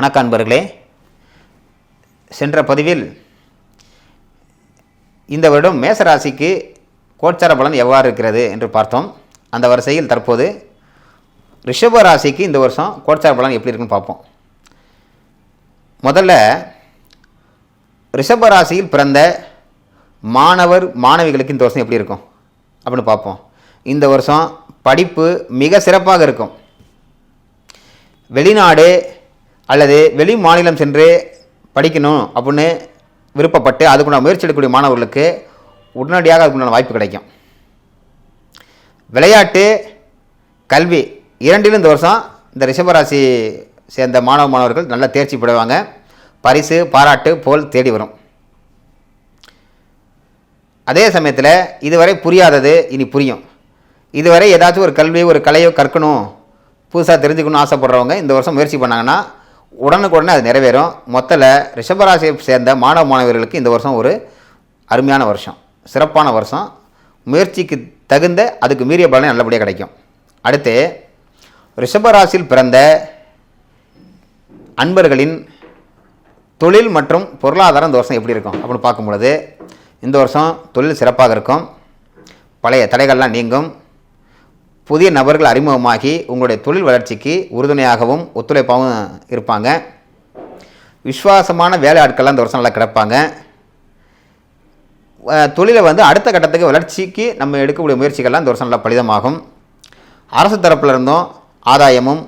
வணக்க அன்பர்களே. சென்ற பதிவில் இந்த வருடம் மேசராசிக்கு கோச்சார பலன் எவ்வாறு இருக்கிறது என்று பார்த்தோம். அந்த வரிசையில் தற்போது ரிஷப ராசிக்கு இந்த வருஷம் கோச்சார பலன் எப்படி இருக்குன்னு பார்ப்போம். முதல்ல ரிஷப ராசியில் பிறந்த மாணவர் மாணவிகளுக்கு இந்த வருஷம் எப்படி இருக்கும் அப்படின்னு பார்ப்போம். இந்த வருஷம் படிப்பு மிக சிறப்பாக இருக்கும். வெளிநாடு அல்லது வெளி மாநிலம் சென்று படிக்கணும் அப்படின்னு விருப்பப்பட்டு அதுக்குண்டான முயற்சி எடுக்கக்கூடிய மாணவர்களுக்கு உடனடியாக அதுக்குண்டான வாய்ப்பு கிடைக்கும். விளையாட்டு கல்வி இரண்டிலும் இந்த வருஷம் இந்த ரிஷபராசி சேர்ந்த மாணவ மாணவர்கள் நல்லா தேர்ச்சி பெறுவாங்க. பரிசு பாராட்டு போல் தேடி வரும். அதே சமயத்தில் இதுவரை புரியாதது இனி புரியும். இதுவரை ஏதாச்சும் ஒரு கல்வி ஒரு கலையோ கற்கணும். புதுசாக தெரிஞ்சுக்கணும்னு ஆசைப்படுறவங்க இந்த வருஷம் முயற்சி பண்ணாங்கன்னா உடனுக்குடனே அது நிறைவேறும். மொத்தத்தில் ரிஷபராசியை சேர்ந்த மாணவ மாணவர்களுக்கு இந்த வருஷம் ஒரு அருமையான வருஷம். சிறப்பான வருஷம். முயற்சிக்கு தகுந்த அதுக்கு மீறிய பலனை நல்லபடியாக கிடைக்கும். அடுத்து ரிஷபராசியில் பிறந்த அன்பர்களின் தொழில் மற்றும் பொருளாதாரம் இந்த வருஷம் எப்படி இருக்கும் அப்படின்னு பார்க்கும் பொழுது இந்த வருஷம் தொழில் சிறப்பாக இருக்கும். பழைய தடைகள்லாம் நீங்கும். புதிய நபர்கள் அறிமுகமாகி உங்களுடைய தொழில் வளர்ச்சிக்கு உறுதுணையாகவும் ஒத்துழைப்பாகவும் இருப்பாங்க. விசுவாசமான வேலை ஆட்கள்லாம் இந்த வருஷம் நல்லா கிடப்பாங்க. தொழிலை வந்து அடுத்த கட்டத்துக்கு வளர்ச்சிக்கு நம்ம எடுக்கக்கூடிய முயற்சிகள்லாம் இந்த வருஷம் நல்லா பலிதமாகும். அரசு தரப்பில் இருந்தும் ஆதாயமும்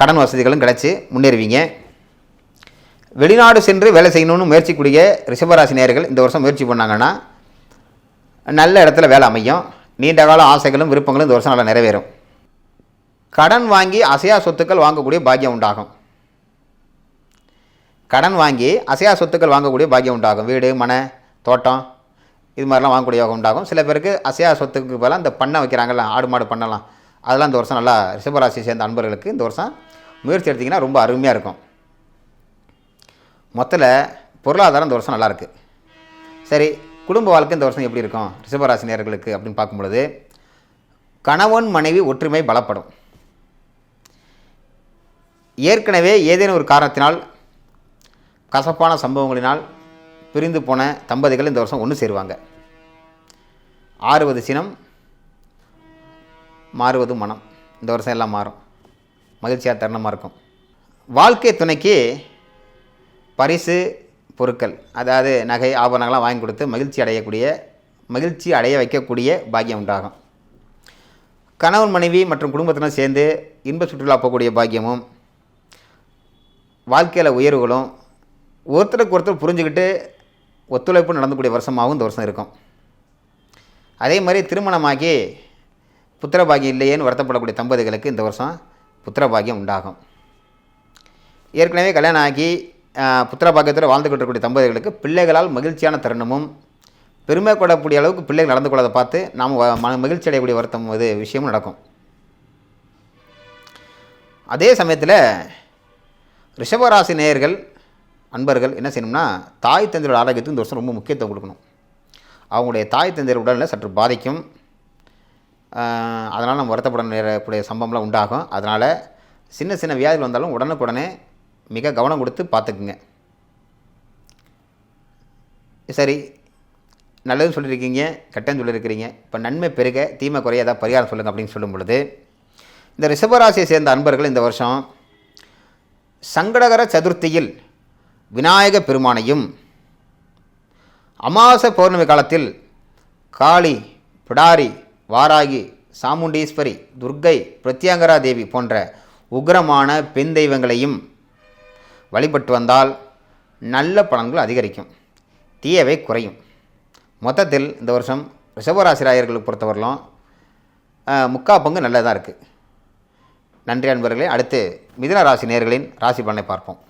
கடன் வசதிகளும் கிடச்சி முன்னேறுவீங்க. வெளிநாடு சென்று வேலை செய்யணும்னு முயற்சிக்கூடிய ரிஷபராசி நேர்கள் இந்த வருஷம் முயற்சி பண்ணாங்கன்னா நல்ல இடத்துல வேலை அமையும். நீண்ட கால ஆசைகளும் விருப்பங்களும் இந்த வருஷம் நல்லா நிறைவேறும். கடன் வாங்கி அசையா சொத்துக்கள் வாங்கக்கூடிய பாக்கியம் உண்டாகும். கடன் வாங்கி அசையா சொத்துக்கள் வாங்கக்கூடிய பாக்கியம் உண்டாகும். வீடு மனை தோட்டம் இது மாதிரிலாம் வாங்கக்கூடிய யோகம் உண்டாகும். சில பேருக்கு அசையா சொத்துக்கு பதிலாக இந்த பண்ணை வைக்கிறாங்கல்ல ஆடு மாடு பண்ணலாம். அதெல்லாம் இந்த வருஷம் நல்லா ரிஷபராசி சேர்ந்த அன்பர்களுக்கு இந்த வருஷம் முயற்சி எடுத்திங்கன்னா ரொம்ப அருமையாக இருக்கும். மொத்தத்தில் பொருளாதாரம் இந்த வருஷம் நல்லாயிருக்கு சரி குடும்ப வாழ்க்கை இந்த வருஷம் எப்படி இருக்கும்? ரிஷபராசி நேர்களுக்கு அப்படின்னு பார்க்கும்பொழுது கணவன் மனைவி ஒற்றுமை பலப்படும். ஏற்கனவே ஏதேனும் ஒரு காரணத்தினால் கசப்பான சம்பவங்களினால் பிரிந்து போன தம்பதிகள் இந்த வருஷம் ஒன்று சேருவாங்க. ஆறுவது சினம் மாறுவது மனம். இந்த வருஷம் எல்லாம் மாறும். மகிழ்ச்சியாக தருணமாக இருக்கும். வாழ்க்கை துணைக்கு பரிசு பொருட்கள் அதாவது நகை ஆபரணங்கள்லாம் வாங்கி கொடுத்து மகிழ்ச்சி அடையக்கூடிய மகிழ்ச்சி அடைய வைக்கக்கூடிய பாக்கியம் உண்டாகும். கணவன் மனைவி மற்றும் குடும்பத்தினர் சேர்ந்து இன்ப சுற்றுலா போகக்கூடிய பாக்கியமும் வாழ்க்கையில் உயர்வுகளும் ஒருத்தருக்கு ஒருத்தர் புரிஞ்சுக்கிட்டு ஒத்துழைப்பு நடந்தக்கூடிய வருஷமாகவும் இந்த வருஷம் இருக்கும். அதே மாதிரி திருமணமாகி புத்திர பாக்கியம் இல்லையேன்னு வருத்தப்படக்கூடிய தம்பதிகளுக்கு இந்த வருஷம் புத்திர பாக்கியம் உண்டாகும். ஏற்கனவே கல்யாணம் ஆகி புத்திரபாக்கியத்தில் வாழ்ந்து பாக்கியத்தில் இருக்கக்கூடிய தம்பதிகளுக்கு பிள்ளைகளால் மகிழ்ச்சியான தருணமும் பெருமை கொள்ளக்கூடிய அளவுக்கு பிள்ளைகள் நடந்து கொள்ளதை பார்த்து நாம் மன மகிழ்ச்சி அடையக்கூடிய வருத்தம் இது விஷயமும் நடக்கும். அதே சமயத்தில் ரிஷபராசி நேயர்கள் அன்பர்கள் என்ன செய்யணும்னா தாய் தந்தையோட ஆரோக்கியத்துக்கு இந்த வருஷம் ரொம்ப முக்கியத்துவம் கொடுக்கணும். அவங்களுடைய தாய் தந்தையர் உடல்நிலை சற்று பாதிக்கும். அதனால் நம்ம வருத்தப்பட நேரக்கூடிய சம்பவம்லாம் உண்டாகும். அதனால் சின்ன சின்ன வியாதிகள் வந்தாலும் உடனுக்குடனே மிக கவனம் கொடுத்து பார்த்துக்குங்க. சரி நல்லதும் சொல்லியிருக்கீங்க கெட்டதும் சொல்லியிருக்கிறீங்க இப்போ நன்மை பெருக தீமை குறைய ஏதாவது பரிகாரம் சொல்லுங்கள் அப்படின்னு சொல்லும் பொழுது இந்த ரிஷபராசியை சேர்ந்த அன்பர்கள் இந்த வருஷம் சங்கடகர சதுர்த்தியில் விநாயக பெருமானையும் அமாவாசை பௌர்ணமி காலத்தில் காளி பிடாரி வாராகி சாமுண்டீஸ்வரி துர்க்கை பிரத்யங்கரா தேவி போன்ற உக்ரமான பெண் தெய்வங்களையும் வழிபட்டு வந்தால் நல்ல பலன்கள் அதிகரிக்கும். தீயவை குறையும். மொத்தத்தில் இந்த வருஷம் ரிஷபராசிராயர்களுக்கு பொறுத்தவரையிலும் முக்கா பங்கு நல்லதாக இருக்குது நன்றி அன்பர்களே அடுத்து மிதுன ராசி நேயர்களின் ராசி பலனை பார்ப்போம்.